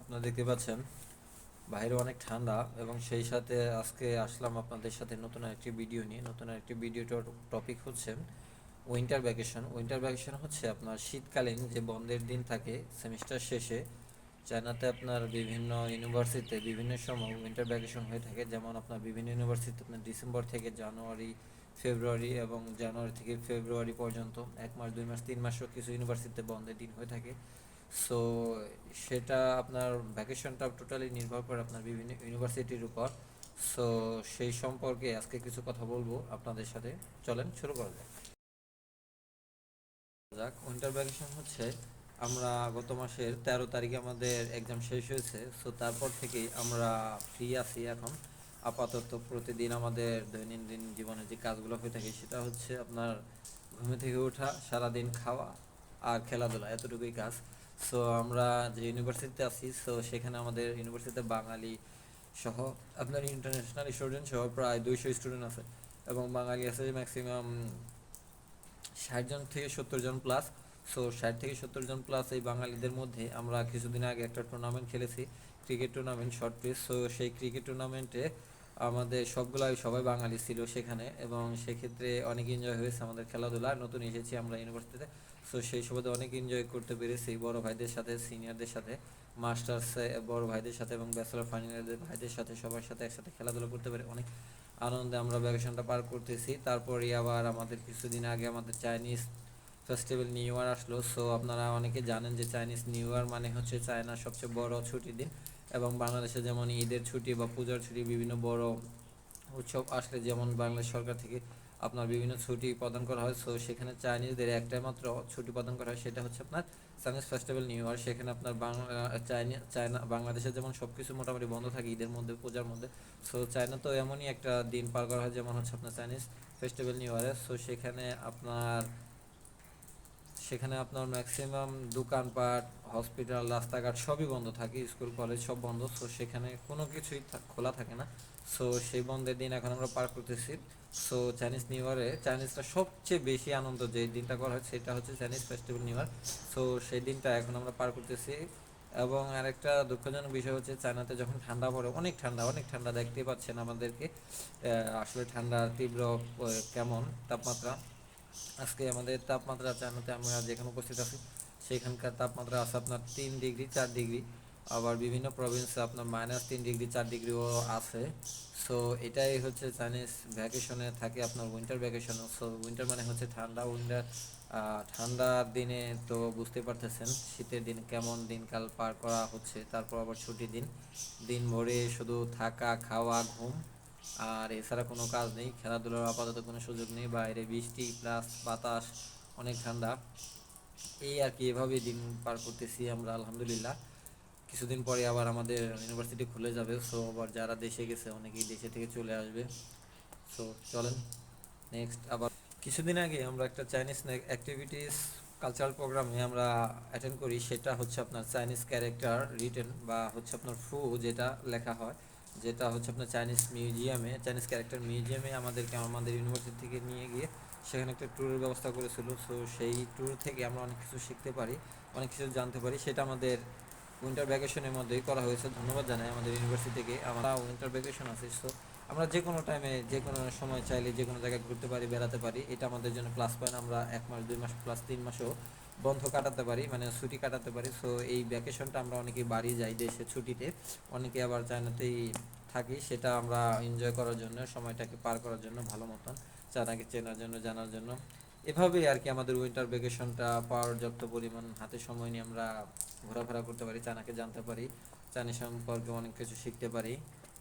আপনারা দেখতে পাচ্ছেন, বাইরে অনেক ঠান্ডা এবং সেই সাথে আজকে আসলাম আপনাদের সাথে নতুন একটি ভিডিও নিয়ে। নতুন একটি ভিডিও টপিক হচ্ছে উইন্টার ভ্যাকেশন উইন্টার ভ্যাকেশন হচ্ছে আপনার শীতকালীন যে বন্ধের দিন থাকে সেমিস্টার শেষে চায়নাতে আপনার বিভিন্ন ইউনিভার্সিটিতে বিভিন্ন সময় উইন্টার ভ্যাকেশন হয়ে থাকে। যেমন আপনার বিভিন্ন ইউনিভার্সিটিতে আপনার ডিসেম্বর থেকে জানুয়ারি ফেব্রুয়ারি এবং জানুয়ারি থেকে ফেব্রুয়ারি পর্যন্ত, এক মাস, দুই মাস, তিন মাসও কিছু ইউনিভার্সিটিতে বন্ধের দিন হয়ে থাকে। সো সেটা আপনার ভ্যাকেশনটা টোটালি নির্ভর করে আপনার বিভিন্ন ইউনিভার্সিটির উপর। সো সেই সম্পর্কে আজকে কিছু কথা বলব আপনাদের সাথে। চলেন শুরু করা যাক। যাক উইন্টার ভ্যাকেশন হচ্ছে। আমরা গত মাসের তেরো তারিখে আমাদের এক্সাম শেষ হয়েছে। সো তারপর থেকেই আমরা ফ্রি আছি এখন। আপাতত প্রতিদিন আমাদের দৈনন্দিন জীবনে যে কাজগুলো হয়ে থাকে, সেটা হচ্ছে আপনার ঘুমে থেকে ওঠা, সারাদিন খাওয়া আর খেলাধুলা, এতটুকুই কাজ। সো আমরা যে ইউনিভার্সিটিতে আছি সো সেখানে আমাদের ইউনিভার্সিটিতে বাঙালি সহ, আপনার ইন্টারন্যাশনাল স্টুডেন্ট সহ প্রায় দুইশো স্টুডেন্ট আছে। এবং বাঙালি আছে ম্যাক্সিমাম ষাট জন থেকে সত্তর জন প্লাস সো ষাট থেকে সত্তর জন প্লাস এই বাঙালিদের মধ্যে আমরা কিছুদিন আগে একটা টুর্নামেন্ট খেলেছি cricket tournament short pitch so সেই ক্রিকেট টুর্নামেন্টে আমাদের সবগুলাই সবাই বাঙালি ছিল সেখানে এবং সেক্ষেত্রে অনেক এনজয় হয়েছে আমাদের খেলাধুলা। নতুন এসেছি আমরা ইউনিভার্সিটিতে সো সেই সুবাদে অনেক এনজয় করতে পেরেছি বড় ভাইদের সাথে সিনিয়রদের সাথে মাস্টার্স বড় ভাইদের সাথে এবং ব্যাচেলর ফাইনালের ভাইদের সাথে, সবার সাথে একসাথে খেলাধুলা করতে পেরে অনেক আনন্দে আমরা ভ্যাকেশনটা পার করতেছি। তারপরে আবার আমাদের কিছুদিন আগে আমাদের চাইনিজ ফেস্টিভ্যাল নিউ ইয়ার আসলো। সো আপনারা অনেকে জানেন যে চাইনিজ নিউ ইয়ার মানে হচ্ছে চায়নার সবচেয়ে বড় ছুটির দিন। এবং বাংলাদেশে যেমন ঈদের ছুটি বা পূজার ছুটি বিভিন্ন বড় উৎসব আসলে যেমন বাংলাদেশ সরকার থেকে আপনার বিভিন্ন ছুটি প্রদান করা হয় সো সেখানে চাইনিজদের একটাই মাত্র ছুটি প্রদান করা হয়, সেটা হচ্ছে আপনার চাইনিজ ফেস্টিভ্যাল নিউ ইয়ার। সেখানে আপনার বাংলা, চাইনা, চায়না, বাংলাদেশে যেমন সব কিছু মোটামুটি বন্ধ থাকে ঈদের মধ্যে, পূজার মধ্যে সো চায়না তো এমনই একটা দিন পার করা হয় যেমন হচ্ছে আপনার চাইনিজ ফেস্টিভ্যাল নিউ ইয়ারে। সো সেখানে আপনার সেখানে আপনার ম্যাক্সিমাম দোকানপাট হসপিটাল রাস্তাঘাট সবই বন্ধ থাকে স্কুল কলেজ সব বন্ধ। সো সেখানে কোনো কিছুই খোলা থাকে না। সো সেই বন্ধের দিন এখন আমরা পার করতেছি। সো চাইনিজ নিউ ইয়ারে চাইনিজটা সবচেয়ে বেশি আনন্দ যে দিনটা করা হয়, সেটা হচ্ছে Chinese festival new year so সেই দিনটা এখন আমরা পার করতেছি। এবং আরেকটা দুঃখজনক বিষয় হচ্ছে চায়নাতে যখন ঠান্ডা পড়ে, অনেক ঠান্ডা অনেক ঠান্ডা দেখতেই পাচ্ছেন আমাদেরকে। আসলে ঠান্ডা তীব্র কেমন তাপমাত্রা? আজকে আমাদের তাপমাত্রা চায়নাতে আমরা যেখানে উপস্থিত আছি, সেখানকার তাপমাত্রা আছে আপনার তিন ডিগ্রি, চার ডিগ্রি। আবার বিভিন্ন প্রভিন্সে আপনার মাইনাস তিন ডিগ্রি, চার ডিগ্রিও আছে। সো এটাই হচ্ছে চাইনিজ ভ্যাকেশনে থাকে আপনার উইন্টার ভ্যাকেশন সো উইন্টার মানে হচ্ছে ঠান্ডা উইন্টার ঠান্ডার দিনে তো বুঝতে পারতেছেন, শীতের দিন কেমন দিনকাল পার করা হচ্ছে, তারপর আবার ছুটির দিন। দিন ভরে শুধু থাকা, খাওয়া, ঘুম আর এছাড়া কোনো কাজ নেই। খেলাধুলার আপাতত কোনো সুযোগ নেই। বাইরে বৃষ্টি, প্লাস বাতাস, অনেক ঠান্ডা। এই আর কি, এভাবেই দিন পার করতেছি আমরা, আলহামদুলিল্লাহ। কিছুদিন পরে আবার আমাদের ইউনিভার্সিটি খুলে যাবে। সো আবার যারা দেশে গেছে, অনেকেই দেশে থেকে চলে আসবে। সো চলেন নেক্সট আবার। কিছুদিন আগে আমরা একটা চাইনিজ অ্যাক্টিভিটিস কালচারাল প্রোগ্রামে আমরা অ্যাটেন্ড করি। সেটা হচ্ছে আপনার চাইনিজ ক্যারেক্টার রিটেন বা হচ্ছে আপনার ফু যেটা লেখা হয়। যেটা হচ্ছে আপনার চাইনিজ মিউজিয়ামে চাইনিজ ক্যারেক্টার মিউজিয়ামে আমাদেরকে আমাদের ইউনিভার্সিটি থেকে নিয়ে গিয়ে সেখানে একটা ট্যুরের ব্যবস্থা করেছিল। সো সেই ট্যুর থেকে আমরা অনেক কিছু শিখতে পারি, অনেক কিছু জানতে পারি। সেটা আমাদের উইন্টার ভ্যাকেশনের মধ্যেই করা হয়েছে। ধন্যবাদ জানাই আমাদের ইউনিভার্সিটি থেকে। আমরা উইন্টার ভ্যাকেশন আছে সো আমরা যে কোনো টাইমে যে কোনো সময় চাইলে যে কোনো জায়গায় ঘুরতে পারি, বেড়াতে পারি। এটা আমাদের জন্য প্লাস পয়েন্ট আমরা এক মাস, দুই মাস প্লাস তিন মাসও বন্ধ কাটাতে পারি মানে ছুটি কাটাতে পারি। সো এই ভ্যাকেশনটা আমরা অনেকেই বাড়ি যাই দেশে ছুটিতে। অনেকে আবার চায়নাতেই থাকি, সেটা আমরা এনজয় করার জন্য, সময়টাকে পার করার জন্য, ভালো মতন চায়নাকে চেনার জন্য, জানার জন্য। এভাবেই আর কি আমাদের উইন্টার ভ্যাকেশনটা পর্যাপ্ত পরিমাণ হাতে সময় নিয়ে আমরা ঘোরাফেরা করতে পারি, চায়নাকে জানতে পারি চাইনিজ সম্পর্কে অনেক কিছু শিখতে পারি।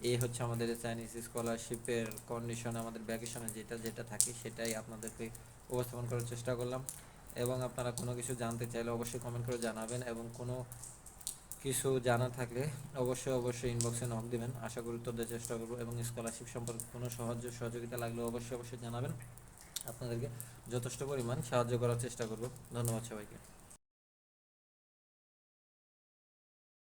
এই হচ্ছে আমাদের চাইনিজ স্কলারশিপের কন্ডিশন আমাদের ভ্যাকেশনে যেটা যেটা থাকে, সেটাই আপনাদেরকে উপস্থাপন করার চেষ্টা করলাম। এবং আপনারা কোনো কিছু জানতে চাইলে অবশ্যই কমেন্ট করে জানাবেন এবং কোনো কিছু জানা থাকলে অবশ্যই অবশ্যই ইনবক্সে নক দেবেন। আশা করি উত্তর দেওয়ার চেষ্টা করব এবং স্কলারশিপ সম্পর্কে কোনো সাহায্য সহযোগিতা লাগলে অবশ্যই অবশ্যই জানাবেন। আপনাদেরকে যথেষ্ট পরিমাণ সাহায্য করার চেষ্টা করব। ধন্যবাদ সবাইকে।